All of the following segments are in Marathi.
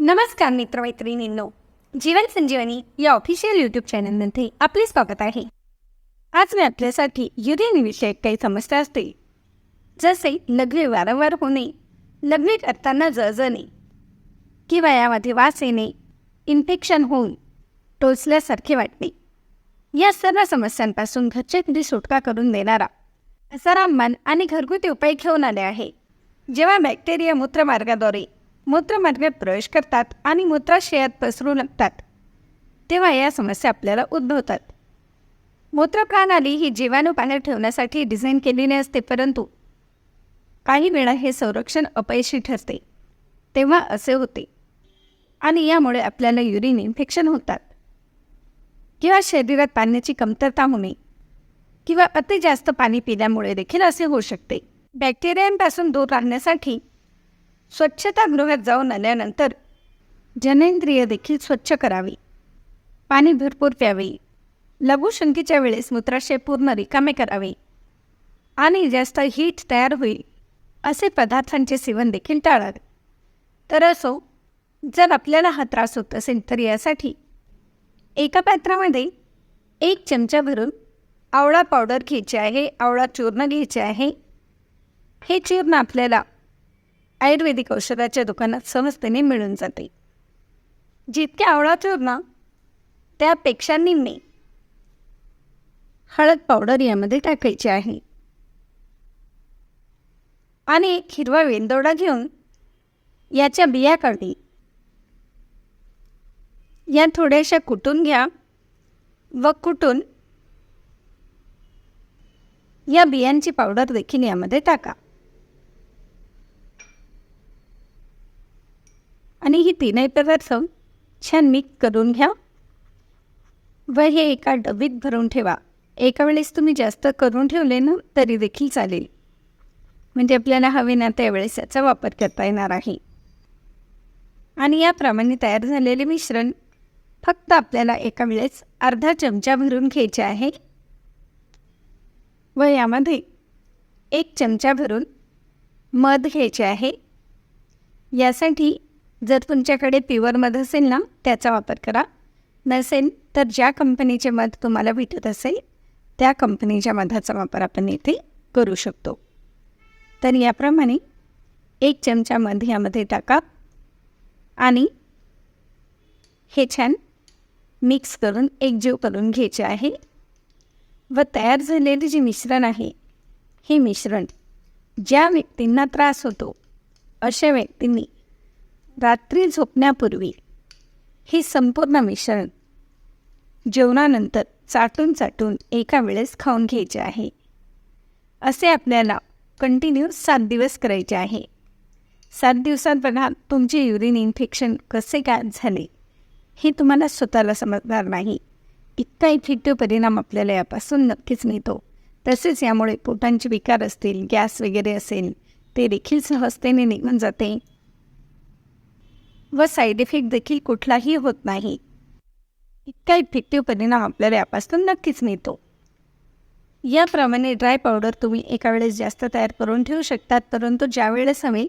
नमस्कार मित्रमैत्रिणींनो जीवन संजीवनी या ऑफिशियल यूट्यूब चॅनलमध्ये आपले स्वागत आहे. आज मी आपल्यासाठी युरिनविषयक काही समस्या असतील जसे लघवी वारंवार होणे लघवी करताना जळजणे किंवा यामध्ये वास येणे इन्फेक्शन होऊन टोचल्यासारखे वाटणे या सर्व समस्यांपासून घरच्या घरी सुटका करून देणारा असा रामबाण आणि घरगुती उपाय घेऊन आले आहे. जेव्हा बॅक्टेरिया मूत्रमार्गाद्वारे मूत्रमार्गात प्रवेश करतात आणि मूत्राशयात पसरू लागतात तेव्हा या समस्या आपल्याला उद्भवतात. मूत्रप्रणाली ही जीवाणू बाहेर ठेवण्यासाठी डिझाईन केलेली असते परंतु काही वेळा हे संरक्षण अपयशी ठरते तेव्हा असे होते. आणि यामुळे आपल्याला युरिन इन्फेक्शन होतात. किंवा शरीरात पाण्याची कमतरता होणे किंवा अति जास्त पाणी पिल्यामुळे देखील असे होऊ शकते. बॅक्टेरियांपासून दूर राहण्यासाठी स्वच्छतागृहात जाऊन आल्यानंतर जनेंद्रिय देखील स्वच्छ करावी. पाणी भरपूर प्यावे. लघुशंकीच्या वेळेस मूत्राशय पूर्ण रिकामे करावे. आणि जास्त हीट तयार होईल असे पदार्थांचे सेवन देखील टाळावे. तर असो जर आपल्याला हा त्रास होत असेल तर यासाठी एका पात्रामध्ये एक चमचा भरून आवळा पावडर घ्यायची आहे आवळा चूर्ण घ्यायचे आहे. हे चूर्ण आपल्याला आयुर्वेदिक औषधाच्या दुकानात सहजतेने मिळून जाते. जितके आवळा चूर्ण त्यापेक्षा निम्मे हळद पावडर यामध्ये टाकायची आहे. आणि एक हिरवा वेंदोडा घेऊन याच्या बिया काढी या थोड्याशा कुटून घ्या व कुटून या बियांची पावडर देखील यामध्ये टाका. आणि ही तीनही पदार्थ छान मिक्स करून घ्या. व हे एका डबीत भरून ठेवा. एका वेळेस तुम्ही जास्त करून ठेवले ना तरी देखील चालेल. म्हणजे आपल्याला हवे ना त्यावेळेस याचा वापर करता येणार आहे. आणि याप्रमाणे तयार झालेले मिश्रण फक्त आपल्याला एका वेळेस अर्धा चमचा भरून घ्यायचे आहे. व यामध्ये एक चमचा भरून मध घ्यायचे आहे. यासाठी जर तुमच्याकडे प्युअर मध असेल ना त्याचा वापर करा. नसेल तर ज्या कंपनीचे मध तुम्हाला भेटत असेल त्या कंपनीच्या मधाचा वापर आपण येथे करू शकतो. तर याप्रमाणे एक चमचा मध यामध्ये टाका आणि हे छान मिक्स करून एकजीव करून घ्यायचे आहे. व तयार झालेले जे मिश्रण आहे हे मिश्रण ज्या व्यक्तींना त्रास होतो अशा व्यक्तींनी रात्री झोपण्यापूर्वी हे संपूर्ण मिश्रण जेवणानंतर चाटून चाटून एका वेळेस खाऊन घ्यायचे आहे. असे आपल्याला कंटिन्यू सात दिवस करायचे आहे. सात दिवसात बघा तुमचे युरिन इन्फेक्शन कसे काय झाले हे तुम्हाला स्वतःला समजणार नाही. इतका इफेक्टिव्ह परिणाम आपल्याला यापासून नक्कीच मिळतो. तसेच यामुळे पोटांचे विकार असतील गॅस वगैरे असेल ते देखील सहजतेने निघून जाते. व साईड इफेक्ट देखील कुठलाही होत नाही. इतका इफेक्टिव्ह परिणाम आपल्याला यापासून नक्कीच मिळतो. याप्रमाणे ड्राय पावडर तुम्ही एका वेळेस जास्त तयार करून ठेवू शकतात परंतु ज्या वेळेस हवे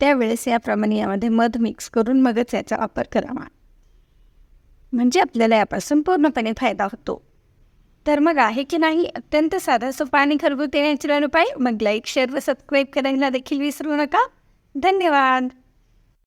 त्यावेळेस याप्रमाणे यामध्ये मध मिक्स करून मगच याचा वापर करावा. म्हणजे आपल्याला यापासून पूर्णपणे फायदा होतो. तर मग आहे की नाही अत्यंत साधा सोपा आणि घरगुती नॅचरल उपाय मग लाईक शेअर व सबस्क्राईब करायला देखील विसरू नका. धन्यवाद!